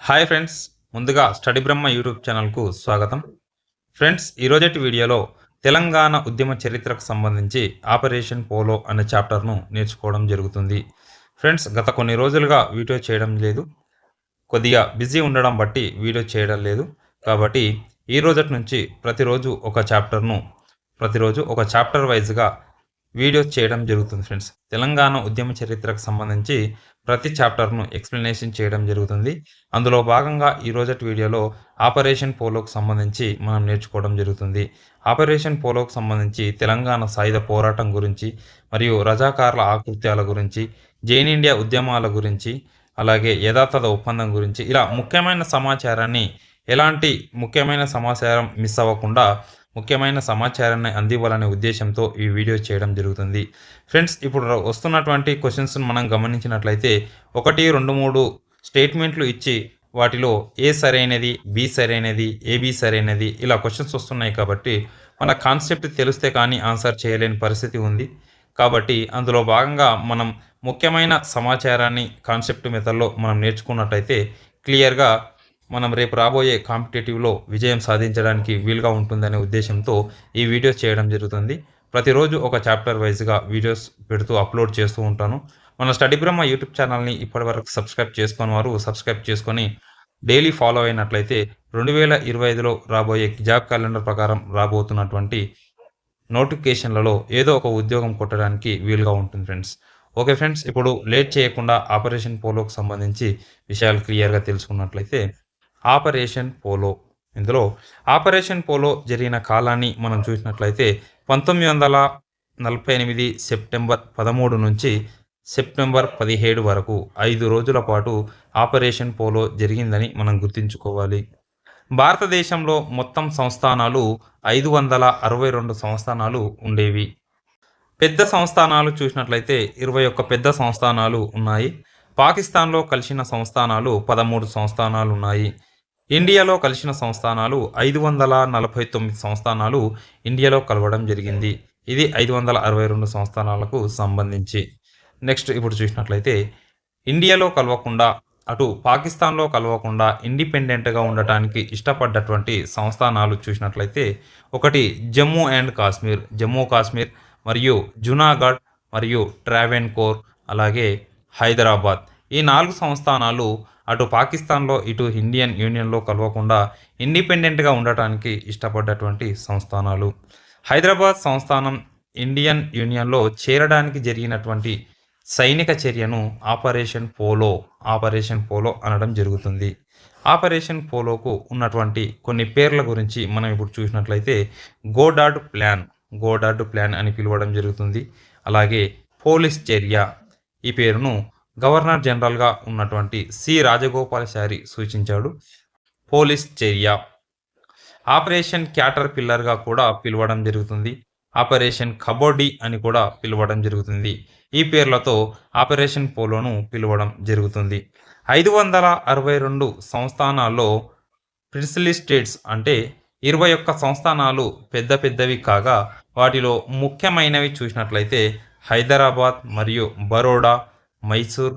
Hi friends ముందుగా study Brahma YouTube ఛానల్కు స్వాగతం. ఫ్రెండ్స్ ఈరోజటి వీడియోలో తెలంగాణ ఉద్యమ చరిత్రకు సంబంధించి ఆపరేషన్ పోలో అనే చాప్టర్ను నేర్చుకోవడం జరుగుతుంది. ఫ్రెండ్స్ గత కొన్ని రోజులుగా వీడియో చేయడం లేదు. కొద్దిగా బిజీ ఉండడం బట్టి వీడియో చేయడం లేదు. కాబట్టి ఈ రోజటి నుంచి ప్రతిరోజు ఒక చాప్టర్ను ప్రతిరోజు ఒక చాప్టర్ వైజ్గా వీడియోస్ చేయడం జరుగుతుంది ఫ్రెండ్స్. తెలంగాణ ఉద్యమ చరిత్రకు సంబంధించి ప్రతి చాప్టర్ను ఎక్స్ప్లెనేషన్ చేయడం జరుగుతుంది. అందులో భాగంగా ఈ రోజటి వీడియోలో ఆపరేషన్ పోలోకు సంబంధించి మనం నేర్చుకోవడం జరుగుతుంది. ఆపరేషన్ పోలోకు సంబంధించి తెలంగాణ సాయుధ పోరాటం గురించి మరియు రజాకారుల ఆకృత్యాల గురించి జైన్ ఇండియా ఉద్యమాల గురించి అలాగే యథాతథ ఒప్పందం గురించి ఇలా ముఖ్యమైన సమాచారాన్ని ఎలాంటి ముఖ్యమైన సమాచారం మిస్ అవ్వకుండా ముఖ్యమైన సమాచారాన్ని అందివ్వాలనే ఉద్దేశంతో ఈ వీడియో చేయడం జరుగుతుంది. ఫ్రెండ్స్ ఇప్పుడు వస్తున్నటువంటి క్వశ్చన్స్ మనం గమనించినట్లయితే ఒకటి రెండు మూడు స్టేట్మెంట్లు ఇచ్చి వాటిలో ఏ సరైనది బి సరైనది ఏబి సరైనది ఇలా క్వశ్చన్స్ వస్తున్నాయి కాబట్టి మన కాన్సెప్ట్ తెలిస్తే కానీ ఆన్సర్ చేయలేని పరిస్థితి ఉంది. కాబట్టి అందులో భాగంగా మనం ముఖ్యమైన సమాచారాన్ని కాన్సెప్ట్ మెథడ్లో మనం నేర్చుకున్నట్లయితే క్లియర్గా మనం రేపు రాబోయే కాంపిటేటివ్లో విజయం సాధించడానికి వీలుగా ఉంటుందనే ఉద్దేశంతో ఈ వీడియోస్ చేయడం జరుగుతుంది. ప్రతిరోజు ఒక చాప్టర్ వైజ్గా వీడియోస్ పెడుతూ అప్లోడ్ చేస్తూ ఉంటాను. మన స్టడీ బ్రహ్మ యూట్యూబ్ ఛానల్ని ఇప్పటివరకు సబ్స్క్రైబ్ చేసుకుని వారు సబ్స్క్రైబ్ చేసుకొని డైలీ ఫాలో అయినట్లయితే రెండు వేల ఇరవై ఐదులో రాబోయే జాబ్ క్యాలెండర్ ప్రకారం రాబోతున్నటువంటి నోటిఫికేషన్లలో ఏదో ఒక ఉద్యోగం కొట్టడానికి వీలుగా ఉంటుంది ఫ్రెండ్స్. ఓకే ఫ్రెండ్స్ ఇప్పుడు లేట్ చేయకుండా ఆపరేషన్ పోలోకి సంబంధించి విషయాలు క్లియర్గా తెలుసుకున్నట్లయితే ఆపరేషన్ పోలో. ఇందులో ఆపరేషన్ పోలో జరిగిన కాలాన్ని మనం చూసినట్లయితే పంతొమ్మిది వందల నలభై ఎనిమిది సెప్టెంబర్ పదమూడు నుంచి సెప్టెంబర్ పదిహేడు వరకు ఐదు రోజుల పాటు ఆపరేషన్ పోలో జరిగిందని మనం గుర్తుంచుకోవాలి. భారతదేశంలో మొత్తం సంస్థానాలు ఐదు వందల అరవై రెండు సంస్థానాలు ఉండేవి. పెద్ద సంస్థానాలు చూసినట్లయితే ఇరవై ఒక్క పెద్ద సంస్థానాలు ఉన్నాయి. పాకిస్తాన్లో కలిసిన సంస్థానాలు పదమూడు సంస్థానాలు ఉన్నాయి. ఇండియాలో కలిసిన సంస్థానాలు ఐదు వందల నలభై తొమ్మిది సంస్థానాలు ఇండియాలో కలవడం జరిగింది. ఇది ఐదు వందల అరవై రెండు సంస్థానాలకు సంబంధించి. నెక్స్ట్ ఇప్పుడు చూసినట్లయితే ఇండియాలో కలవకుండా అటు పాకిస్తాన్లో కలవకుండా ఇండిపెండెంట్గా ఉండటానికి ఇష్టపడ్డటువంటి సంస్థానాలు చూసినట్లయితే ఒకటి జమ్మూ అండ్ కాశ్మీర్ జమ్మూ కాశ్మీర్ మరియు జునాగఢ్ మరియు ట్రావెన్కోర్ అలాగే హైదరాబాద్. ఈ నాలుగు సంస్థానాలు అటు పాకిస్తాన్లో ఇటు ఇండియన్ యూనియన్లో కలవకుండా ఇండిపెండెంట్గా ఉండటానికి ఇష్టపడ్డటువంటి సంస్థానాలు. హైదరాబాద్ సంస్థానం ఇండియన్ యూనియన్లో చేరడానికి జరిగినటువంటి సైనిక చర్యను ఆపరేషన్ పోలో ఆపరేషన్ పోలో అనడం జరుగుతుంది. ఆపరేషన్ పోలోకు ఉన్నటువంటి కొన్ని పేర్ల గురించి మనం ఇప్పుడు చూసినట్లయితే గోడాడ్ ప్లాన్ గోడాడ్ ప్లాన్ అని పిలవడం జరుగుతుంది. అలాగే పోలీస్ చర్య ఈ పేరును గవర్నర్ జనరల్గా ఉన్నటువంటి సి. రాజగోపాలచారి సూచించాడు. పోలీస్ చర్య. ఆపరేషన్ క్యాటర్ పిల్లర్గా కూడా పిలవడం జరుగుతుంది. ఆపరేషన్ కబడ్డీ అని కూడా పిలవడం జరుగుతుంది. ఈ పేర్లతో ఆపరేషన్ పోలోను పిలవడం జరుగుతుంది. ఐదు వందల అరవై రెండు సంస్థానాల్లో ప్రిన్సిలీ స్టేట్స్ అంటే ఇరవై ఒక్క సంస్థానాలు పెద్ద పెద్దవి కాగా వాటిలో ముఖ్యమైనవి చూసినట్లయితే హైదరాబాద్ మరియు బరోడా మైసూర్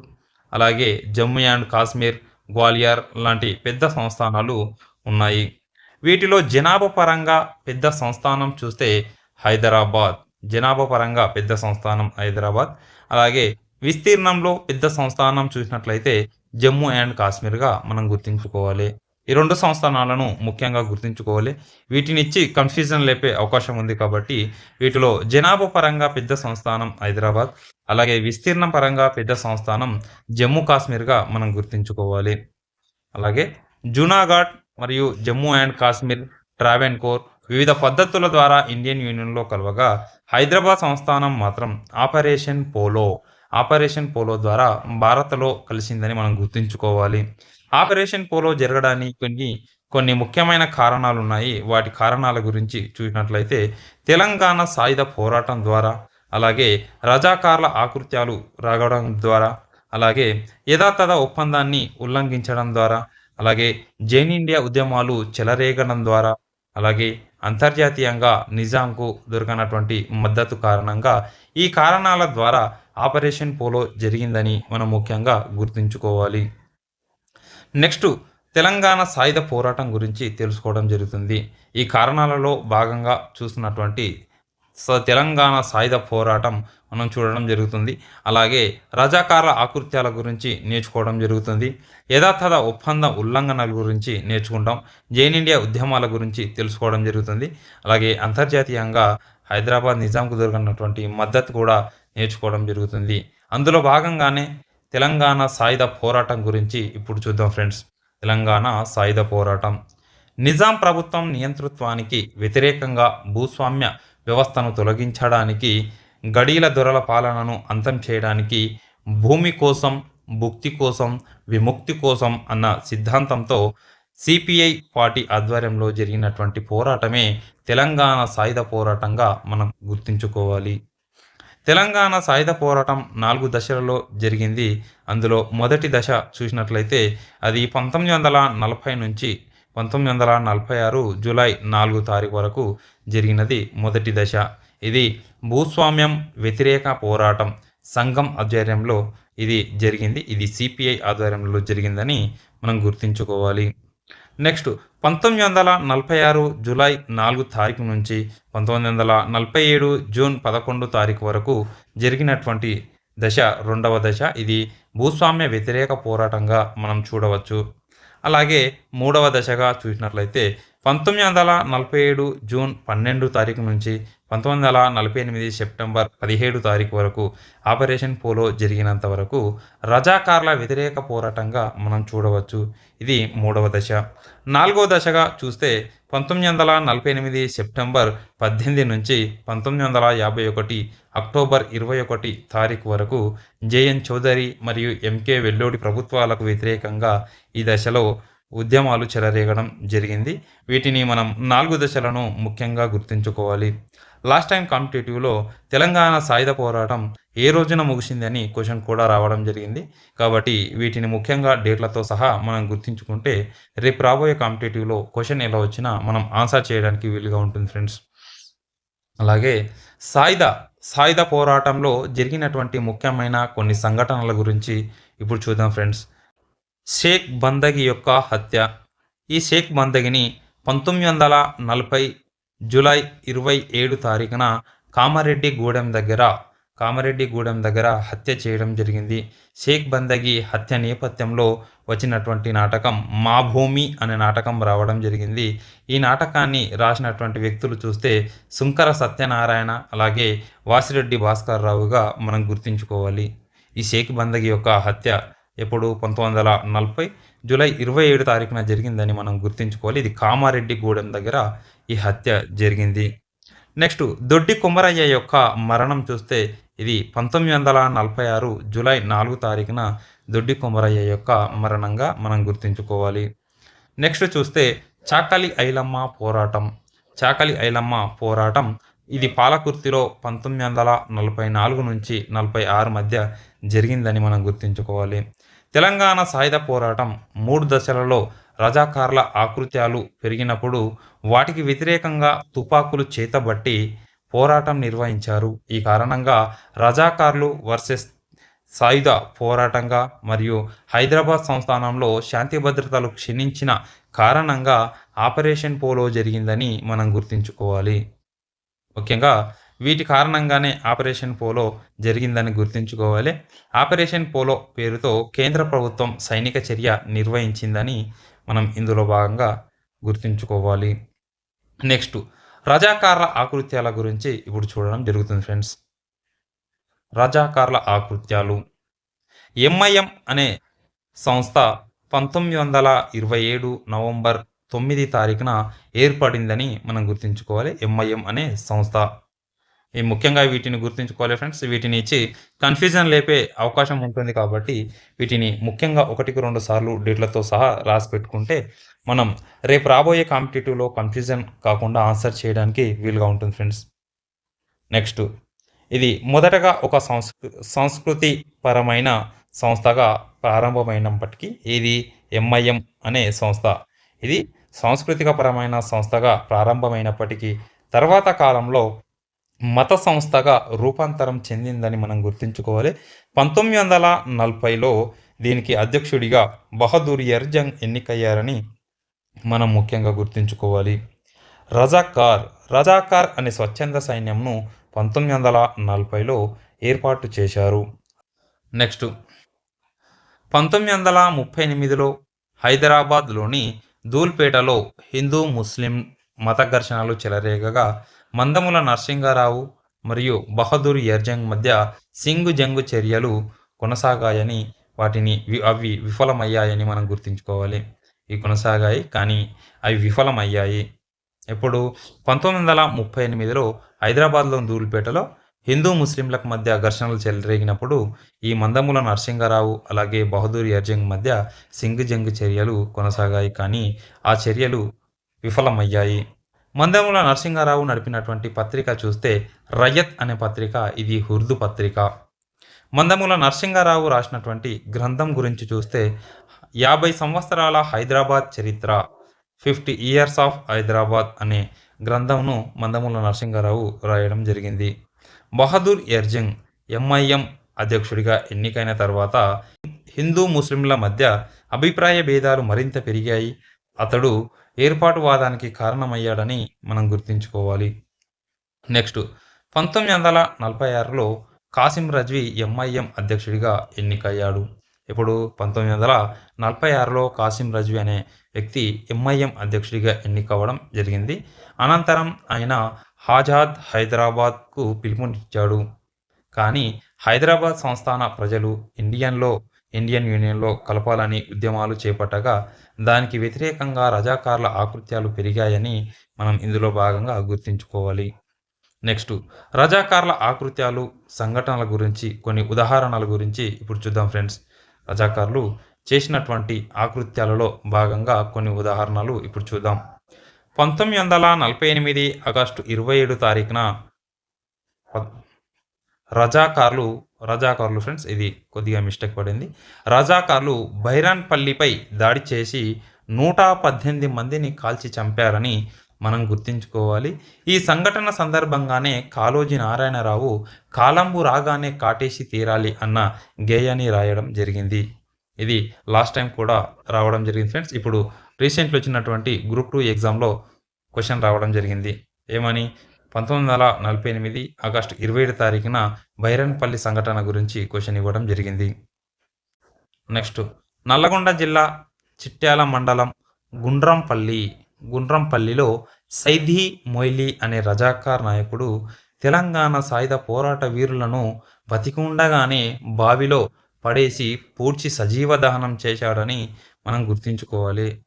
అలాగే జమ్మూ అండ్ కాశ్మీర్ గ్వాలియర్ లాంటి పెద్ద సంస్థానాలు ఉన్నాయి. వీటిలో జనాభా పరంగా పెద్ద సంస్థానం చూస్తే హైదరాబాద్. జనాభా పరంగా పెద్ద సంస్థానం హైదరాబాద్. అలాగే విస్తీర్ణంలో పెద్ద సంస్థానం చూసినట్లయితే జమ్మూ అండ్ కాశ్మీర్గా మనం గుర్తుంచుకోవాలి. ఈ రెండు సంస్థానాలను ముఖ్యంగా గుర్తుంచుకోవాలి. వీటిని ఇచ్చి కన్ఫ్యూజన్ లేపే అవకాశం ఉంది కాబట్టి వీటిలో జనాభా పరంగా పెద్ద సంస్థానం హైదరాబాద్ అలాగే విస్తీర్ణం పరంగా పెద్ద సంస్థానం జమ్మూ కాశ్మీర్గా మనం గుర్తుంచుకోవాలి. అలాగే జూనాఘాట్ మరియు జమ్మూ అండ్ కాశ్మీర్ ట్రావెన్కోర్ వివిధ పద్ధతుల ద్వారా ఇండియన్ యూనియన్లో కలవగా హైదరాబాద్ సంస్థానం మాత్రం ఆపరేషన్ పోలో ఆపరేషన్ పోలో ద్వారా భారత్లో కలిసిందని మనం గుర్తుంచుకోవాలి. ఆపరేషన్ పోలో జరగడానికి కొన్ని కొన్ని ముఖ్యమైన కారణాలు ఉన్నాయి వాటి కారణాల గురించి చూసినట్లయితే తెలంగాణ సాయుధ పోరాటం ద్వారా అలాగే రజాకార్ల ఆకృత్యాలు రాగడం ద్వారా అలాగే యథాతథ ఒప్పందాన్ని ఉల్లంఘించడం ద్వారా అలాగే జైన్ ఇండియా ఉద్యమాలు చెలరేగడం ద్వారా అలాగే అంతర్జాతీయంగా నిజాంకు దొరకనటువంటి మద్దతు కారణంగా ఈ కారణాల ద్వారా ఆపరేషన్ పోలో జరిగిందని మనం ముఖ్యంగా గుర్తుంచుకోవాలి. నెక్స్ట్ తెలంగాణ సాయుధ పోరాటం గురించి తెలుసుకోవడం జరుగుతుంది. ఈ కారణాలలో భాగంగా చూసినటువంటి స తెలంగాణ సాయుధ పోరాటం మనం చూడడం జరుగుతుంది. అలాగే రజాకారుల ఆకృత్యాల గురించి నేర్చుకోవడం జరుగుతుంది. యథాతథ ఒప్పంద ఉల్లంఘనల గురించి నేర్చుకుంటాం. జైన్ ఇండియా ఉద్యమాల గురించి తెలుసుకోవడం జరుగుతుంది. అలాగే అంతర్జాతీయంగా హైదరాబాద్ నిజాంకు దొరికినటువంటి మద్దతు కూడా నేర్చుకోవడం జరుగుతుంది. అందులో భాగంగానే తెలంగాణ సాయుధ పోరాటం గురించి ఇప్పుడు చూద్దాం ఫ్రెండ్స్. తెలంగాణ సాయుధ పోరాటం. నిజాం ప్రభుత్వం నియంతృత్వానికి వ్యతిరేకంగా భూస్వామ్య వ్యవస్థను తొలగించడానికి గడీల దొరల పాలనను అంతం చేయడానికి భూమి కోసం భుక్తి కోసం విముక్తి కోసం అన్న సిద్ధాంతంతో సిపిఐ పార్టీ ఆధ్వర్యంలో జరిగినటువంటి పోరాటమే తెలంగాణ సాయుధ పోరాటంగా మనం గుర్తుంచుకోవాలి. తెలంగాణ సాయుధ పోరాటం నాలుగు దశలలో జరిగింది. అందులో మొదటి దశ చూసినట్లయితే అది పంతొమ్మిది వందల నలభై నుంచి పంతొమ్మిది వందల నలభై ఆరు జూలై నాలుగు తారీఖు వరకు జరిగినది మొదటి దశ. ఇది భూస్వామ్యం వ్యతిరేక పోరాటం సంఘం ఆధ్వర్యంలో ఇది జరిగింది. ఇది సిపిఐ ఆధ్వర్యంలో జరిగిందని మనం గుర్తుంచుకోవాలి. నెక్స్ట్ పంతొమ్మిది వందల నలభై ఆరు జూలై నాలుగు తారీఖు నుంచి పంతొమ్మిది వందల నలభై ఏడు జూన్ పదకొండు తారీఖు వరకు జరిగినటువంటి దశ రెండవ దశ. ఇది భూస్వామ్య వ్యతిరేక పోరాటంగా మనం చూడవచ్చు. అలాగే మూడవ దశగా చూసినట్లయితే పంతొమ్మిది వందల నలభై ఏడు జూన్ పన్నెండు తారీఖు నుంచి పంతొమ్మిది వందల నలభై ఎనిమిది సెప్టెంబర్ పదిహేడు తారీఖు వరకు ఆపరేషన్ పోలో జరిగినంత వరకు రజాకార్ల వ్యతిరేక పోరాటంగా మనం చూడవచ్చు. ఇది మూడవ దశ. నాలుగవ దశగా చూస్తే పంతొమ్మిది వందల నలభై ఎనిమిది సెప్టెంబర్ పద్దెనిమిది నుంచి పంతొమ్మిది వందల యాభై ఒకటి అక్టోబర్ ఇరవై ఒకటి తారీఖు వరకు జేఎన్ చౌదరి మరియు ఎంకే వెల్లోడి ప్రభుత్వాలకు వ్యతిరేకంగా ఈ దశలో ఉద్యమాలు చెలరేగడం జరిగింది. వీటిని మనం నాలుగు దశలను ముఖ్యంగా గుర్తుంచుకోవాలి. లాస్ట్ టైం కాంపిటేటివ్లో తెలంగాణ సాయుధ పోరాటం ఏ రోజున ముగిసిందని క్వశ్చన్ కూడా రావడం జరిగింది. కాబట్టి వీటిని ముఖ్యంగా డేట్లతో సహా మనం గుర్తుంచుకుంటే రేపు రాబోయే కాంపిటేటివ్లో క్వశ్చన్ ఎలా వచ్చినా మనం ఆన్సర్ చేయడానికి వీలుగా ఉంటుంది ఫ్రెండ్స్ అలాగే సాయుధ సాయుధ పోరాటంలో జరిగినటువంటి ముఖ్యమైన కొన్ని సంఘటనల గురించి ఇప్పుడు చూద్దాం ఫ్రెండ్స్ షేక్ బందగి యొక్క హత్య. ఈ షేక్ బందగిని పంతొమ్మిది వందల నలభై జూలై ఇరవై ఏడు తారీఖున కామారెడ్డి గూడెం దగ్గర కామారెడ్డి గూడెం దగ్గర హత్య చేయడం జరిగింది. షేక్ బందగి హత్య నేపథ్యంలో వచ్చినటువంటి నాటకం మా భూమి అనే నాటకం రావడం జరిగింది. ఈ నాటకాన్ని రాసినటువంటి వ్యక్తులు చూస్తే సుంకర సత్యనారాయణ అలాగే వాసిరెడ్డి భాస్కర్ రావుగా మనం గుర్తుంచుకోవాలి. ఈ షేక్ బందగి యొక్క హత్య ఎప్పుడు? పంతొమ్మిది వందల నలభై జూలై ఇరవై ఏడు తారీఖున జరిగిందని మనం గుర్తుంచుకోవాలి. ఇది కామారెడ్డి గూడెం దగ్గర ఈ హత్య జరిగింది. నెక్స్ట్ దొడ్డి కుమరయ్య యొక్క మరణం చూస్తే ఇది పంతొమ్మిది వందల నలభై ఆరు జూలై నాలుగు తారీఖున దొడ్డి కుమరయ్య యొక్క మరణంగా మనం గుర్తుంచుకోవాలి. నెక్స్ట్ చూస్తే చాకలి ఐలమ్మ పోరాటం. చాకలి ఐలమ్మ పోరాటం ఇది పాలకుర్తిలో పంతొమ్మిది వందల నలభై నాలుగు నుంచి నలభై ఆరు మధ్య జరిగిందని మనం గుర్తుంచుకోవాలి. తెలంగాణ సాయుధ పోరాటం మూడు దశలలో రజాకార్ల ఆకృత్యాలు పెరిగినప్పుడు వాటికి వ్యతిరేకంగా తుపాకులు చేతబట్టి పోరాటం నిర్వహించారు. ఈ కారణంగా రజాకార్లు వర్సెస్ సాయుధ పోరాటంగా మరియు హైదరాబాద్ సంస్థానంలో శాంతి భద్రతలు క్షీణించిన కారణంగా ఆపరేషన్ పోలో జరిగిందని మనం గుర్తుంచుకోవాలి. ముఖ్యంగా వీటి కారణంగానే ఆపరేషన్ పోలో జరిగిందని గుర్తుంచుకోవాలి. ఆపరేషన్ పోలో పేరుతో కేంద్ర ప్రభుత్వం సైనిక చర్య నిర్వహించిందని మనం ఇందులో భాగంగా గుర్తుంచుకోవాలి. నెక్స్ట్ రజాకార్ల ఆకృత్యాల గురించి ఇప్పుడు చూడడం జరుగుతుంది ఫ్రెండ్స్. రజాకార్ల ఆకృత్యాలు. ఎంఐఎం అనే సంస్థ పంతొమ్మిది వందల ఇరవై ఏడు నవంబర్ తొమ్మిది తారీఖున ఏర్పడిందని మనం గుర్తుంచుకోవాలి. ఎంఐఎం అనే సంస్థ. ఈ ముఖ్యంగా వీటిని గుర్తుంచుకోవాలి ఫ్రెండ్స్. వీటిని ఇచ్చి కన్ఫ్యూజన్ లేపే అవకాశం ఉంటుంది కాబట్టి వీటిని ముఖ్యంగా ఒకటికి రెండు సార్లు డేట్లతో సహా రాసి పెట్టుకుంటే మనం రేపు రాబోయే కాంపిటేటివ్లో కన్ఫ్యూజన్ కాకుండా ఆన్సర్ చేయడానికి వీలుగా ఉంటుంది ఫ్రెండ్స్. నెక్స్ట్ ఇది మొదటగా ఒక సంస్కృ సంస్కృతి పరమైన సంస్థగా ప్రారంభమైనప్పటికీ ఇది ఎంఐఎం అనే సంస్థ. ఇది సాంస్కృతిక పరమైన సంస్థగా ప్రారంభమైనప్పటికీ తర్వాత కాలంలో మత సంస్థగా రూపాంతరం చెందిందని మనం గుర్తుంచుకోవాలి. పంతొమ్మిది వందల నలభైలో దీనికి అధ్యక్షుడిగా బహదూర్ ఎర్జంగ్ ఎన్నికయ్యారని మనం ముఖ్యంగా గుర్తుంచుకోవాలి. రజాకార్ రజాకార్ అనే స్వచ్ఛంద సైన్యంను పంతొమ్మిది వందల నలభైలో ఏర్పాటు చేశారు. నెక్స్ట్ పంతొమ్మిది వందల ముప్పై ఎనిమిదిలో హైదరాబాద్లోని ధూల్పేటలో హిందూ ముస్లిం మత ఘర్షణలు చెలరేగగా మందముల నరసింగారావు మరియు బహదూర్ ఎర్జంగ్ మధ్య సింగు జంగు చర్యలు కొనసాగాయని వాటిని వి- అవి విఫలమయ్యాయని మనం గుర్తుంచుకోవాలి. ఇవి కొనసాగాయి కానీ అవి విఫలమయ్యాయి. ఎప్పుడు? పంతొమ్మిది వందల ముప్పై ఎనిమిదిలో హైదరాబాద్లోని ధూల్పేటలో హిందూ ముస్లింలకు మధ్య ఘర్షణలు చెలరేగినప్పుడు ఈ మందముల నరసింగారావు అలాగే బహదూర్ ఎర్జంగ్ మధ్య సింగు జంగు చర్యలు కొనసాగాయి కానీ ఆ చర్యలు విఫలమయ్యాయి. మందముల నరసింహారావు నడిపినటువంటి పత్రిక చూస్తే రయత్ అనే పత్రిక ఇది ఉర్దూ పత్రిక. మందముల నరసింహారావు రాసినటువంటి గ్రంథం గురించి చూస్తే యాభై సంవత్సరాల హైదరాబాద్ చరిత్ర ఫిఫ్టీ ఇయర్స్ ఆఫ్ హైదరాబాద్ అనే గ్రంథంను మందముల నరసింహారావు రాయడం జరిగింది. బహదూర్ ఎర్జింగ్ ఎంఐఎం అధ్యక్షుడిగా ఎన్నికైన తర్వాత హిందూ ముస్లింల మధ్య అభిప్రాయ భేదాలు మరింత పెరిగాయి. అతడు ఏర్పాటువాదానికి కారణమయ్యాడని మనం గుర్తుంచుకోవాలి. నెక్స్ట్ పంతొమ్మిది వందల నలభై ఆరులో కాసిం రజ్వీ ఎంఐఎం అధ్యక్షుడిగా ఎన్నికయ్యాడు. ఇప్పుడు పంతొమ్మిది వందల నలభై ఆరులో కాసిం రజ్వీ అనే వ్యక్తి ఎంఐఎం అధ్యక్షుడిగా ఎన్నికవ్వడం జరిగింది. అనంతరం ఆయన ఆజాద్ హైదరాబాద్కు పిలుపునిచ్చాడు. కానీ హైదరాబాద్ సంస్థాన ప్రజలు ఇండియన్లో ఇండియన్ యూనియన్లో కలపాలని ఉద్యమాలు చేపట్టగా దానికి వ్యతిరేకంగా రజాకార్ల ఆకృత్యాలు పెరిగాయని మనం ఇందులో భాగంగా గుర్తుంచుకోవాలి. నెక్స్ట్ రజాకారుల ఆకృత్యాలు సంఘటనల గురించి కొన్ని ఉదాహరణల గురించి ఇప్పుడు చూద్దాం ఫ్రెండ్స్. రజాకారులు చేసినటువంటి ఆకృత్యాలలో భాగంగా కొన్ని ఉదాహరణలు ఇప్పుడు చూద్దాం. పంతొమ్మిది వందల నలభై ఎనిమిది ఆగస్టు ఇరవై ఏడు తారీఖున రజాకార్లు రజాకార్లు ఫ్రెండ్స్ ఇది కొద్దిగా మిస్టేక్ పడింది. రజాకార్లు బైరాన్పల్లిపై దాడి చేసి నూట పద్దెనిమిది మందిని కాల్చి చంపారని మనం గుర్తుంచుకోవాలి. ఈ సంఘటన సందర్భంగానే కాళోజీ నారాయణరావు కాలంబు రాగానే కాటేసి తీరాలి అన్న గేయాన్ని రాయడం జరిగింది. ఇది లాస్ట్ టైం కూడా రావడం జరిగింది ఫ్రెండ్స్ ఇప్పుడు రీసెంట్లో వచ్చినటువంటి గ్రూప్ టూ ఎగ్జామ్లో క్వశ్చన్ రావడం జరిగింది. ఏమని? పంతొమ్మిది వందల నలభై ఎనిమిది ఆగస్టు ఇరవై ఏడు తారీఖున బైరన్పల్లి సంఘటన గురించి క్వశ్చన్ ఇవ్వడం జరిగింది. నెక్స్ట్ నల్లగొండ జిల్లా చిట్యాల మండలం గుండ్రంపల్లి గుండ్రంపల్లిలో సైదీ మొయిలీ అనే రజాకార్ నాయకుడు తెలంగాణ సాయుధ పోరాట వీరులను బతికుండగానే బావిలో పడేసి పూడ్చి సజీవ దహనం చేశాడని మనం గుర్తుంచుకోవాలి.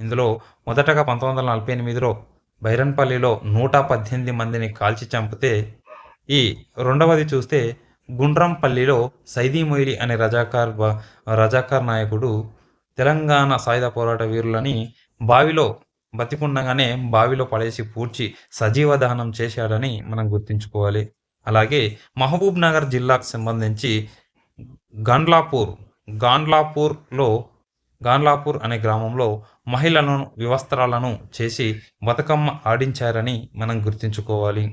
ఇందులో మొదటగా పంతొమ్మిది వందల నలభై ఎనిమిదిలో బైరన్పల్లిలో నూట పద్దెనిమిది మందిని కాల్చి చంపితే ఈ రెండవది చూస్తే గుండ్రంపల్లిలో సైదీ మొయిలి అనే రజాకార్ బ- రజాకార్ నాయకుడు తెలంగాణ సాయుధ పోరాట వీరులని బావిలో బతికుండగానే బావిలో పడేసి పూడ్చి సజీవ దహనం చేశాడని మనం గుర్తుంచుకోవాలి. అలాగే మహబూబ్ నగర్ జిల్లాకు సంబంధించి గాండ్లాపూర్ గాండ్లాపూర్లో గాండ్లాపూర్ అనే గ్రామంలో మహిళలను వివస్త్రాలను చేసి బతుకమ్మ ఆడించారని మనం గుర్తుంచుకోవాలి.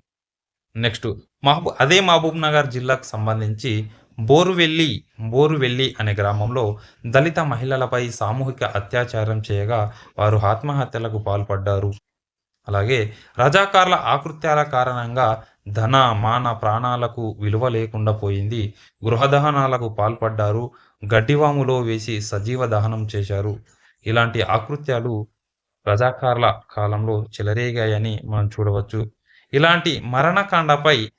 నెక్స్ట్ మహబూ అదే మహబూబ్ నగర్ జిల్లాకు సంబంధించి బోరువెల్లి బోరువెల్లి అనే గ్రామంలో దళిత మహిళలపై సామూహిక అత్యాచారం చేయగా వారు ఆత్మహత్యలకు పాల్పడ్డారు. అలాగే రజాకార్ల ఆకృత్యాల కారణంగా ధన మాన ప్రాణాలకు విలువ లేకుండా పోయింది. గృహదహనాలకు పాల్పడ్డారు. గడ్డివాములో వేసి సజీవ దహనం చేశారు. ఇలాంటి ఆకృత్యాలు రజాకార్ల కాలంలో చెలరేగాయని మనం చూడవచ్చు. ఇలాంటి మరణకాండపై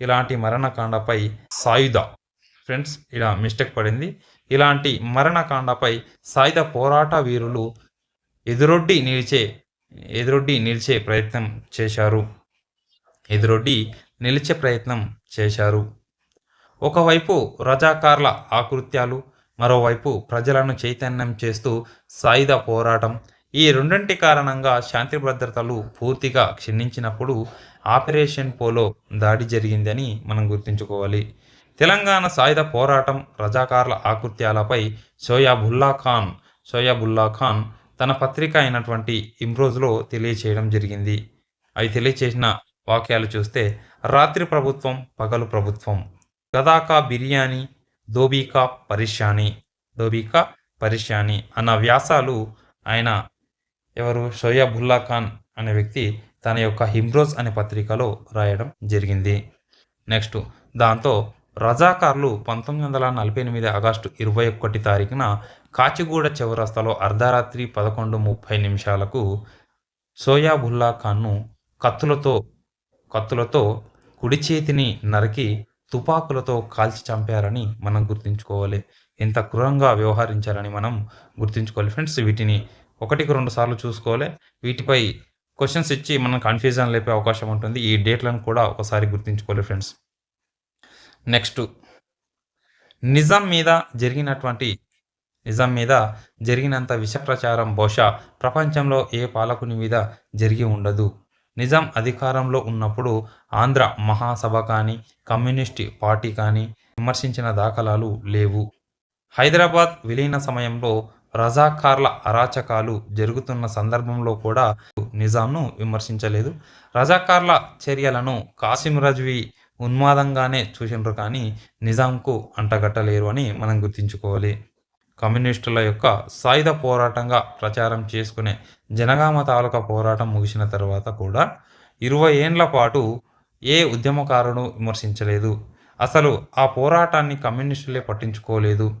ఇలాంటి మరణకాండపై సాయుధ ఫ్రెండ్స్ ఇలా మిస్టేక్ పడింది. ఇలాంటి మరణకాండపై సాయుధ పోరాట వీరులు ఎదురొడ్డి నిలిచే ఎదురొడ్డి నిలిచే ప్రయత్నం చేశారు. ఎదురొడ్డి నిలిచే ప్రయత్నం చేశారు. ఒకవైపు రజాకార్ల ఆకృత్యాలు మరోవైపు ప్రజలను చైతన్యం చేస్తూ సాయుధ పోరాటం. ఈ రెండింటి కారణంగా శాంతి భద్రతలు పూర్తిగా క్షీణించినప్పుడు ఆపరేషన్ పోలో దాడి జరిగిందని మనం గుర్తుంచుకోవాలి. తెలంగాణ సాయుధ పోరాటం రజాకార్ల ఆకృత్యాలపై సోయాబుల్లా ఖాన్ సోయాబుల్లా ఖాన్ తన పత్రిక అయినటువంటి ఇమ్రోజ్లో తెలియచేయడం జరిగింది. అవి తెలియచేసిన వాక్యాలు చూస్తే రాత్రి ప్రభుత్వం పగలు ప్రభుత్వం. గదాకా బిర్యానీ దోబీకా పరిశాని డోబికా పరిషాని అన్న వ్యాసాలు ఆయన ఎవరు? షోయాబుల్లా ఖాన్ అనే వ్యక్తి తన యొక్క హిమ్రోజ్ అనే పత్రికలో రాయడం జరిగింది. నెక్స్ట్ దాంతో రజాకార్లు పంతొమ్మిది వందల నలభై ఎనిమిది ఆగస్టు ఇరవై ఒకటి తారీఖున కాచిగూడ చౌరస్తాలో అర్ధరాత్రి పదకొండు ముప్పై నిమిషాలకు సోయాబుల్లా ఖాన్ను కత్తులతో కత్తులతో కుడి చేతిని నరికి తుపాకులతో కాల్చి చంపారని మనం గుర్తుంచుకోవాలి. ఎంత క్రూరంగా వ్యవహరించారని మనం గుర్తుంచుకోవాలి. ఫ్రెండ్స్ వీటిని ఒకటికి రెండు సార్లు చూసుకోవాలి. వీటిపై క్వశ్చన్స్ ఇచ్చి మనం కన్ఫ్యూజన్ లేపే అవకాశం ఉంటుంది. ఈ డేట్లను కూడా ఒకసారి గుర్తుంచుకోవాలి ఫ్రెండ్స్. నెక్స్ట్ నిజాం మీద జరిగినటువంటి నిజాం మీద జరిగినంత విష ప్రచారం బహుశా ప్రపంచంలో ఏ పాలకుని మీద జరిగి ఉండదు. నిజాం అధికారంలో ఉన్నప్పుడు ఆంధ్ర మహాసభ కానీ కమ్యూనిస్ట్ పార్టీ కానీ విమర్శించిన దాఖలాలు లేవు. హైదరాబాద్ విలీన సమయంలో రజాకార్ల అరాచకాలు జరుగుతున్న సందర్భంలో కూడా నిజాంను విమర్శించలేదు. రజాకార్ల చర్యలను కాసిం రజ్వీ ఉన్మాదంగానే చూసినారు కానీ నిజాంకు అంటగట్టలేరు అని మనం గుర్తుంచుకోవాలి. కమ్యూనిస్టుల యొక్క సాయుధ పోరాటంగా ప్రచారం చేసుకునే జనగామ తాలూకా పోరాటం ముగిసిన తర్వాత కూడా ఇరవై ఏండ్ల పాటు ఏ ఉద్యమకారుడు విమర్శించలేదు. అసలు ఆ పోరాటాన్ని కమ్యూనిస్టులే పట్టించుకోలేదు.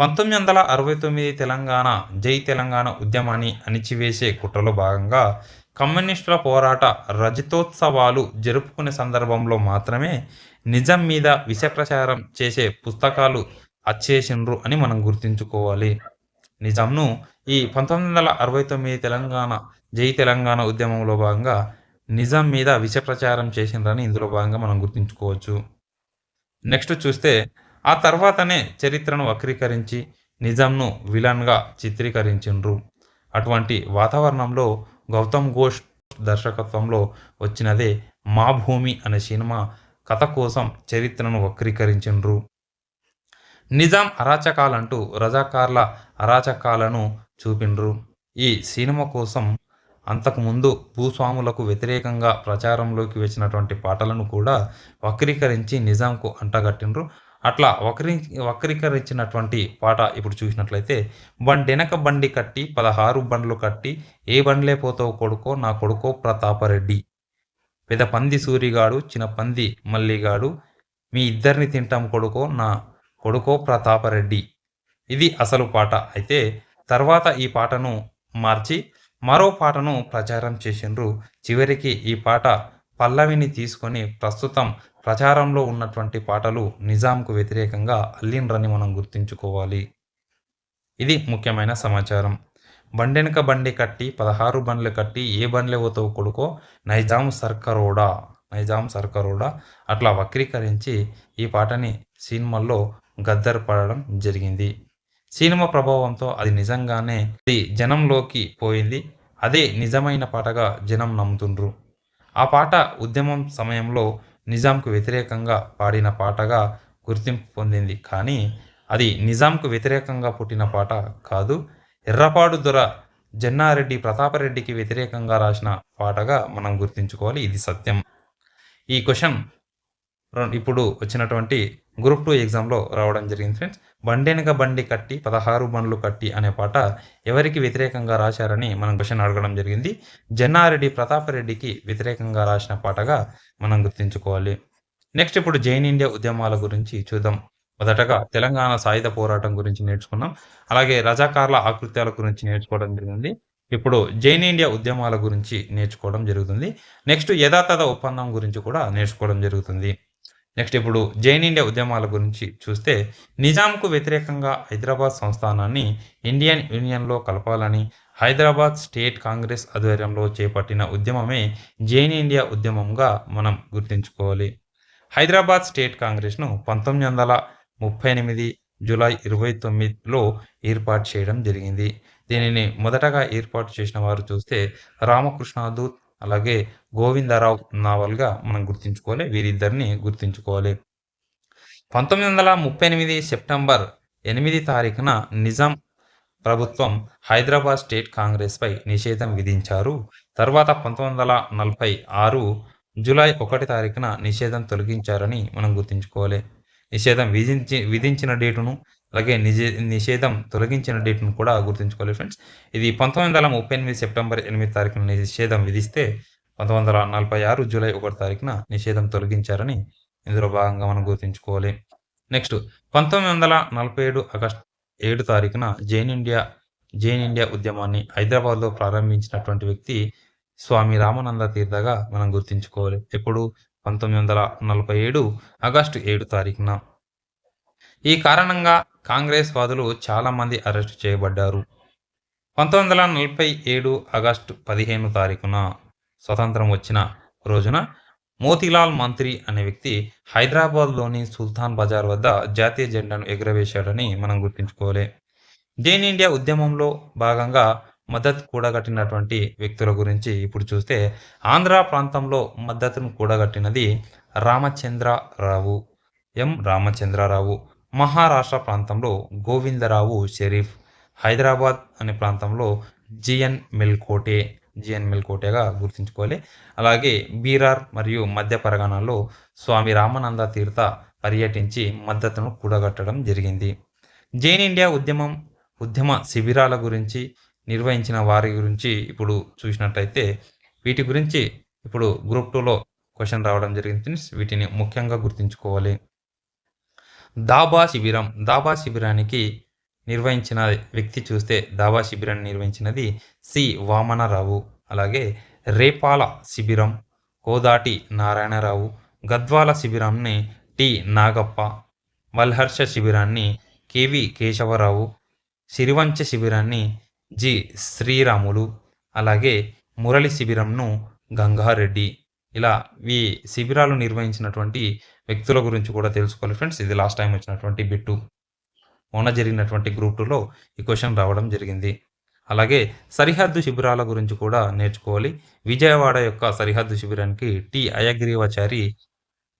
పంతొమ్మిది వందల అరవై తొమ్మిది తెలంగాణ జై తెలంగాణ ఉద్యమాన్ని అణిచివేసే కుట్రలో భాగంగా కమ్యూనిస్టుల పోరాట రజతోత్సవాలు జరుపుకునే సందర్భంలో మాత్రమే నిజం మీద విష ప్రచారం చేసే పుస్తకాలు అచ్చేసిండ్రు అని మనం గుర్తుంచుకోవాలి. నిజాంను ఈ పంతొమ్మిది వందల అరవై తొమ్మిది తెలంగాణ జై తెలంగాణ ఉద్యమంలో భాగంగా నిజాం మీద విష ప్రచారం చేసిండ్రని ఇందులో భాగంగా మనం గుర్తుంచుకోవచ్చు. నెక్స్ట్ చూస్తే ఆ తర్వాతనే చరిత్రను వక్రీకరించి నిజాంను విలన్గా చిత్రీకరించిండ్రు. అటువంటి వాతావరణంలో గౌతమ్ ఘోష్ దర్శకత్వంలో వచ్చినదే మా భూమి అనే సినిమా కథ కోసం చరిత్రను వక్రీకరించిండ్రు. నిజాం అరాచకాలంటూ రజాకార్ల అరాచకాలను చూపిండ్రు. ఈ సినిమా కోసం అంతకుముందు భూస్వాములకు వ్యతిరేకంగా ప్రచారంలోకి వచ్చినటువంటి పాటలను కూడా వక్రీకరించి నిజాంకు అంటగట్టిండ్రు. అట్లా వక్రీ వక్రీకరించినటువంటి పాట ఇప్పుడు చూసినట్లయితే బండెనక బండి కట్టి పదహారు బండ్లు కట్టి ఏ బండ్లే పోతావు కొడుకో నా కొడుకో ప్రతాపరెడ్డి. పెద పంది సూరిగాడు చిన్న పంది మల్లిగాడు. మీ ఇద్దరిని తింటాం కొడుకో నా కొడుకో ప్రతాపరెడ్డి. ఇది అసలు పాట. అయితే తర్వాత ఈ పాటను మార్చి మరో పాటను ప్రచారం చేసిండ్రు. చివరికి ఈ పాట పల్లవిని తీసుకొని ప్రస్తుతం ప్రచారంలో ఉన్నటువంటి పాటలు నిజాంకు వ్యతిరేకంగా అల్లిండ్రని మనం గుర్తుంచుకోవాలి. ఇది ముఖ్యమైన సమాచారం. బండెనక బండి కట్టి పదహారు బండ్లు కట్టి ఏ బండ్లు పోతావు కొడుకో? నైజాం సర్కరోడా? నైజాం సర్కరోడా? అట్లా వక్రీకరించి ఈ పాటని సినిమాల్లో గద్దర్ పడడం జరిగింది. సినిమా ప్రభావంతో అది నిజంగానే అది జనంలోకి పోయింది. అదే నిజమైన పాటగా జనం నమ్ముతుండ్రు. ఆ పాట ఉద్యమం సమయంలో నిజాంకు వ్యతిరేకంగా పాడిన పాటగా గుర్తింపు పొందింది. కానీ అది నిజాంకు వ్యతిరేకంగా పుట్టిన పాట కాదు ఎర్రపాడు దొర జన్నారెడ్డి ప్రతాపరెడ్డికి వ్యతిరేకంగా రాసిన పాటగా మనం గుర్తుంచుకోవాలి. ఇది సత్యం. ఈ క్వశ్చన్ ఇప్పుడు వచ్చినటువంటి గ్రూప్ టూ ఎగ్జామ్లో రావడం జరిగింది ఫ్రెండ్స్. బండెనక బండి కట్టి పదహారు బండ్లు కట్టి అనే పాట ఎవరికి వ్యతిరేకంగా రాశారని మనం క్వశ్చన్ అడగడం జరిగింది. జన్నారెడ్డి ప్రతాపరెడ్డికి వ్యతిరేకంగా రాసిన పాటగా మనం గుర్తుంచుకోవాలి. నెక్స్ట్ ఇప్పుడు జైన్ ఇండియా ఉద్యమాల గురించి చూద్దాం. మొదటగా తెలంగాణ సాయుధ పోరాటం గురించి నేర్చుకున్నాం. అలాగే రజాకార్ల ఆకృత్యాల గురించి నేర్చుకోవడం జరిగింది. ఇప్పుడు జైన్ ఇండియా ఉద్యమాల గురించి నేర్చుకోవడం జరుగుతుంది. నెక్స్ట్ యథాతథ ఒప్పందం గురించి కూడా నేర్చుకోవడం జరుగుతుంది. నెక్స్ట్ ఇప్పుడు జైన్ ఇండియా ఉద్యమాల గురించి చూస్తే నిజాంకు వ్యతిరేకంగా హైదరాబాద్ సంస్థానాన్ని ఇండియన్ యూనియన్లో కలపాలని హైదరాబాద్ స్టేట్ కాంగ్రెస్ ఆధ్వర్యంలో చేపట్టిన ఉద్యమమే జైన్ ఇండియా ఉద్యమంగా మనం గుర్తుంచుకోవాలి. హైదరాబాద్ స్టేట్ కాంగ్రెస్ను పంతొమ్మిది వందల ముప్పై ఎనిమిది జూలై ఇరవై తొమ్మిదిలో ఏర్పాటు చేయడం జరిగింది. దీనిని మొదటగా ఏర్పాటు చేసిన వారు చూస్తే రామకృష్ణాదూత్ అలాగే గోవిందరావు నావల్గా మనం గుర్తుంచుకోవాలి. వీరిద్దరిని గుర్తుంచుకోవాలి. పంతొమ్మిది వందల ముప్పై ఎనిమిది సెప్టెంబర్ ఎనిమిది తారీఖున నిజాం ప్రభుత్వం హైదరాబాద్ స్టేట్ కాంగ్రెస్పై నిషేధం విధించారు. తర్వాత పంతొమ్మిది వందల నలభై ఆరు జూలై ఒకటి తారీఖున నిషేధం తొలగించారని మనం గుర్తుంచుకోవాలి. నిషేధం విధించి విధించిన డేటును అలాగే నిజే నిషేధం తొలగించిన డేట్‌ను కూడా గుర్తుంచుకోవాలి ఫ్రెండ్స్. ఇది 1938 సెప్టెంబర్ ఎనిమిది తారీఖున నిషేధం విధిస్తే 1946 జూలై ఒకటి తారీఖున నిషేధం తొలగించారని ఇందులో భాగంగా మనం గుర్తుంచుకోవాలి. నెక్స్ట్ 1947 ఆగస్ట్ ఏడు తారీఖున జైన్ ఇండియా జైన్ ఇండియా ఉద్యమాన్ని హైదరాబాద్‌లో ప్రారంభించినటువంటి వ్యక్తి స్వామి రామానంద తీర్థగా మనం గుర్తుంచుకోవాలి. ఎప్పుడు 1947 ఆగస్టు ఏడు తారీఖున. ఈ కారణంగా కాంగ్రెస్ వాదులు చాలామంది అరెస్టు చేయబడ్డారు. 1947 ఆగస్టు 15 తారీఖున స్వతంత్రం వచ్చిన రోజున మోతీలాల్ మంత్రి అనే వ్యక్తి హైదరాబాద్‌లోని సుల్తాన్ బజార్ వద్ద జాతీయ జెండాను ఎగురవేశాడని మనం గుర్తుంచుకోవాలి. జైన్ ఇండియా ఉద్యమంలో భాగంగా మద్దతు కూడగట్టినటువంటి వ్యక్తుల గురించి ఇప్పుడు చూస్తే ఆంధ్ర ప్రాంతంలో మద్దతును కూడగట్టినది రామచంద్రరావు, ఎం. రామచంద్రరావు. మహారాష్ట్ర ప్రాంతంలో గోవిందరావు షరీఫ్, హైదరాబాద్ అనే ప్రాంతంలో జిఎన్ మెల్కోటే, జిఎన్ మెల్కోటేగా గుర్తుంచుకోవాలి. అలాగే బీరార్ మరియు మధ్య పరగణాలో స్వామి రామానంద తీర్థ పర్యటించి మద్దతును కూడగట్టడం జరిగింది. జైన్ ఇండియా ఉద్యమం, ఉద్యమ శిబిరాల గురించి, నిర్వహించిన వారి గురించి ఇప్పుడు చూసినట్టయితే వీటి గురించి ఇప్పుడు గ్రూప్ టూలో క్వశ్చన్ రావడం జరిగింది వీటిని ముఖ్యంగా గుర్తుంచుకోవాలి. దాబా శిబిరం, దాబా శిబిరానికి నిర్వహించిన వ్యక్తి చూస్తే దాబా శిబిరాన్ని నిర్వహించినది సి. వామనరావు. అలాగే రేపాల శిబిరం కోదాటి నారాయణరావు, గద్వాల శిబిరాన్ని టి. నాగప్ప, వల్హర్ష శిబిరాన్ని కె.వి. కేశవరావు, సిరివంచ శిబిరాన్ని జి. శ్రీరాములు, అలాగే మురళి శిబిరంను గంగారెడ్డి. ఇలా ఈ శిబిరాలు నిర్వహించినటువంటి వ్యక్తుల గురించి కూడా తెలుసుకోవాలి ఫ్రెండ్స్. ఇది లాస్ట్ టైం వచ్చినటువంటి బిట్టు. మొన్న జరిగినటువంటి గ్రూప్ టూలో ఈ క్వశ్చన్ రావడం జరిగింది. అలాగే సరిహద్దు శిబిరాల గురించి కూడా నేర్చుకోవాలి. విజయవాడ యొక్క సరిహద్దు శిబిరానికి టి. అయగ్రీవాచారి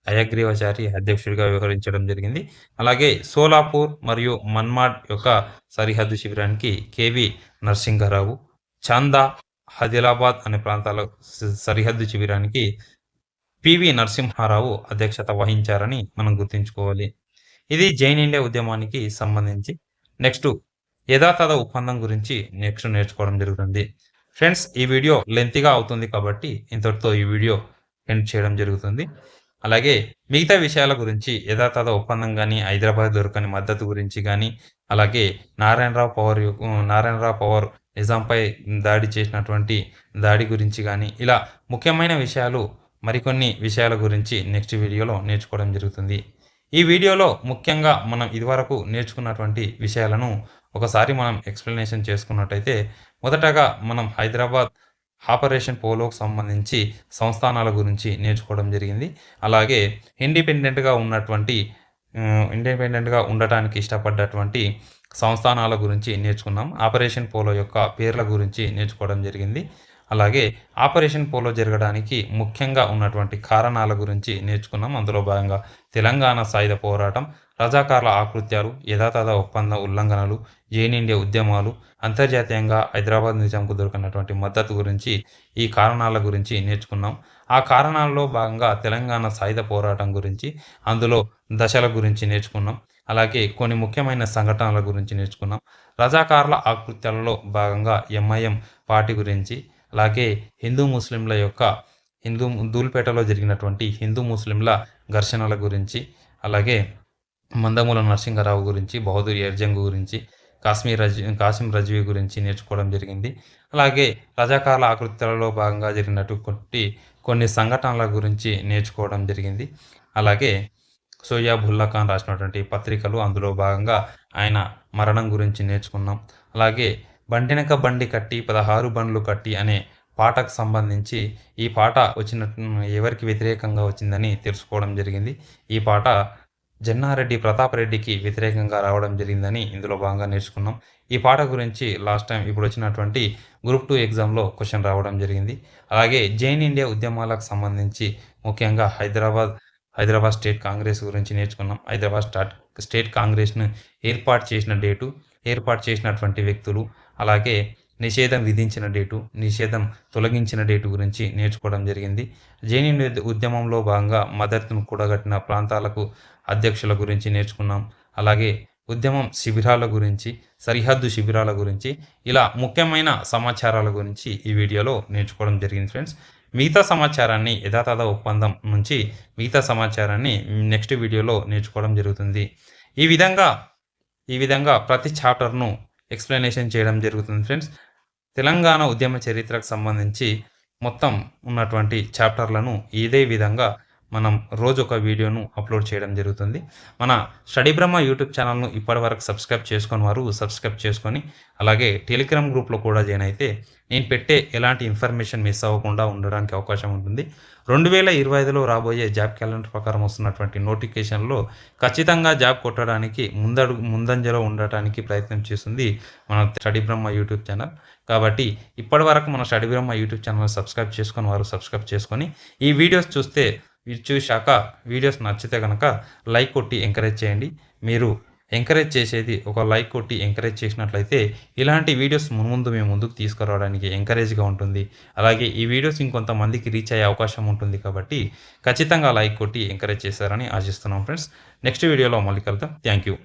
అయగ్రీవాచారి అధ్యక్షుడిగా వ్యవహరించడం జరిగింది. అలాగే సోలాపూర్ మరియు మన్మాడ్ యొక్క సరిహద్దు శిబిరానికి కేవి నరసింగరావు, చాందా, ఆదిలాబాద్ అనే ప్రాంతాల సరిహద్దు శిబిరానికి పి.వి. నరసింహారావు అధ్యక్షత వహించారని మనం గుర్తుంచుకోవాలి. ఇది జైన్ ఇండియా ఉద్యమానికి సంబంధించి. నెక్స్ట్ యథాతథ ఒప్పందం గురించి నెక్స్ట్ నేర్చుకోవడం జరుగుతుంది. ఫ్రెండ్స్ ఈ వీడియో లెంతిగా అవుతుంది కాబట్టి ఇంతటితో ఈ వీడియో ఎండ్ చేయడం జరుగుతుంది. అలాగే మిగతా విషయాల గురించి యథాతథ ఒప్పందం కానీ హైదరాబాద్ దొరకని మద్దతు గురించి కానీ అలాగే నారాయణరావు పవర్ నారాయణరావు పవర్ నిజాంపై దాడి చేసినటువంటి దాడి గురించి కానీ ఇలా ముఖ్యమైన విషయాలు మరికొన్ని విషయాల గురించి నెక్స్ట్ వీడియోలో నేర్చుకోవడం జరుగుతుంది. ఈ వీడియోలో ముఖ్యంగా మనం ఇదివరకు నేర్చుకున్నటువంటి విషయాలను ఒకసారి మనం ఎక్స్‌ప్లనేషన్ చేసుకున్నట్టయితే మొదటగా మనం హైదరాబాద్ ఆపరేషన్ పోలోకి సంబంధించి సంస్థానాల గురించి నేర్చుకోవడం జరిగింది. అలాగే ఇండిపెండెంట్‌గా ఉన్నటువంటి ఇండిపెండెంట్‌గా ఉండటానికి ఇష్టపడ్డటువంటి సంస్థానాల గురించి నేర్చుకున్నాం. ఆపరేషన్ పోలో యొక్క పేర్ల గురించి నేర్చుకోవడం జరిగింది. అలాగే ఆపరేషన్ పోలో జరగడానికి ముఖ్యంగా ఉన్నటువంటి కారణాల గురించి నేర్చుకున్నాం. అందులో భాగంగా తెలంగాణ సాయుధ పోరాటం, రజాకార్ల ఆకృత్యాలు, యథాతథ ఒప్పంద ఉల్లంఘనలు, జైన్ ఇండియా ఉద్యమాలు, అంతర్జాతీయంగా హైదరాబాద్ నిజాంకు దొరికినటువంటి మద్దతు గురించి, ఈ కారణాల గురించి నేర్చుకున్నాం. ఆ కారణాల్లో భాగంగా తెలంగాణ సాయుధ పోరాటం గురించి, అందులో దశల గురించి నేర్చుకున్నాం. అలాగే కొన్ని ముఖ్యమైన సంఘటనల గురించి నేర్చుకున్నాం. రజాకార్ల ఆకృత్యాలలో భాగంగా ఎంఐఎం పార్టీ గురించి, అలాగే హిందూ ముస్లింల యొక్క హిందూ దూల్పేటలో జరిగినటువంటి హిందూ ముస్లింల ఘర్షణల గురించి, అలాగే మందమూల నరసింహారావు గురించి, బహదూర్ ఎర్జంగ్ గురించి, కాశ్మీర్ రజ్ కాసిం రజ్వీ గురించి నేర్చుకోవడం జరిగింది. అలాగే రజాకాల ఆకృత్యాలలో భాగంగా జరిగినటువంటి కొన్ని సంఘటనల గురించి నేర్చుకోవడం జరిగింది. అలాగే సోయాబుల్లా ఖాన్ రాసినటువంటి పత్రికలు అందులో భాగంగా ఆయన మరణం గురించి నేర్చుకున్నాం. అలాగే బండినక బండి కట్టి 16 బండ్లు కట్టి అనే పాటకు సంబంధించి ఈ పాట వచ్చిన ఎవరికి వ్యతిరేకంగా వచ్చిందని తెలుసుకోవడం జరిగింది. ఈ పాట జన్నారెడ్డి ప్రతాప్ రెడ్డికి వ్యతిరేకంగా రావడం జరిగిందని ఇందులో భాగంగా నేర్చుకున్నాం. ఈ పాట గురించి లాస్ట్ టైం ఇప్పుడు వచ్చినటువంటి గ్రూప్ టూ ఎగ్జామ్‌లో క్వశ్చన్ రావడం జరిగింది. అలాగే జైన్ ఇండియా ఉద్యమాలకు సంబంధించి ముఖ్యంగా హైదరాబాద్ హైదరాబాద్ స్టేట్ కాంగ్రెస్ గురించి నేర్చుకున్నాం. హైదరాబాద్ స్టాట్ స్టేట్ కాంగ్రెస్‌ను ఏర్పాటు చేసిన డేటు, ఏర్పాటు చేసినటువంటి వ్యక్తులు, అలాగే నిషేధం విధించిన డేటు, నిషేధం తొలగించిన డేటు గురించి నేర్చుకోవడం జరిగింది. జైన్ ఉద్యమంలో భాగంగా మద్దతును కూడగట్టిన ప్రాంతాలకు అధ్యక్షుల గురించి నేర్చుకున్నాం. అలాగే ఉద్యమం శిబిరాల గురించి సరిహద్దు శిబిరాల గురించి ఇలా ముఖ్యమైన సమాచారాల గురించి ఈ వీడియోలో నేర్చుకోవడం జరిగింది ఫ్రెండ్స్ మిగతా సమాచారాన్ని యథాతథ ఒప్పందం నుంచి మిగతా సమాచారాన్ని నెక్స్ట్ వీడియోలో నేర్చుకోవడం జరుగుతుంది ఈ విధంగా ఈ విధంగా ప్రతి చాప్టర్ను ఎక్స్ప్లెనేషన్ చేయడం జరుగుతుంది ఫ్రెండ్స్. తెలంగాణ ఉద్యమ చరిత్రకు సంబంధించి మొత్తం ఉన్నటువంటి చాప్టర్లను ఇదే విధంగా మనం రోజు ఒక వీడియోను అప్లోడ్ చేయడం జరుగుతుంది. మన స్టడీ బ్రహ్మ యూట్యూబ్ ఛానల్ను ఇప్పటివరకు సబ్స్క్రైబ్ చేసుకుని వారు సబ్స్క్రైబ్ చేసుకొని అలాగే టెలిగ్రామ్ గ్రూప్లో కూడా జాయిన్ అయితే నేను పెట్టే ఎలాంటి ఇన్ఫర్మేషన్ మిస్ అవ్వకుండా ఉండడానికి అవకాశం ఉంటుంది. రెండు వేల ఇరవై ఐదులో రాబోయే జాబ్ క్యాలెండర్ ప్రకారం వస్తున్నటువంటి నోటిఫికేషన్లో ఖచ్చితంగా జాబ్ కొట్టడానికి ముందడుగు ముందంజలో ఉండటానికి ప్రయత్నం చేస్తుంది మన స్టడీ బ్రహ్మ యూట్యూబ్ ఛానల్. కాబట్టి ఇప్పటి వరకు మన study Brahma YouTube channel subscribe చేసుకొని వారు సబ్స్క్రైబ్ చేసుకొని ఈ వీడియోస్ చూస్తే చూశాక వీడియోస్ నచ్చితే కనుక లైక్ కొట్టి ఎంకరేజ్ చేయండి. మీరు ఎంకరేజ్ చేసేది ఒక లైక్ కొట్టి ఎంకరేజ్ చేసినట్లయితే ఇలాంటి వీడియోస్ మున్ముందు మేము ముందుకు తీసుకురావడానికి ఎంకరేజ్గా ఉంటుంది. అలాగే ఈ వీడియోస్ ఇంకొంతమందికి రీచ్ అయ్యే అవకాశం ఉంటుంది కాబట్టి ఖచ్చితంగా లైక్ కొట్టి ఎంకరేజ్ చేశారని ఆశిస్తున్నాం ఫ్రెండ్స్ నెక్స్ట్ వీడియోలో మళ్ళీ కలుద్దాం. Thank you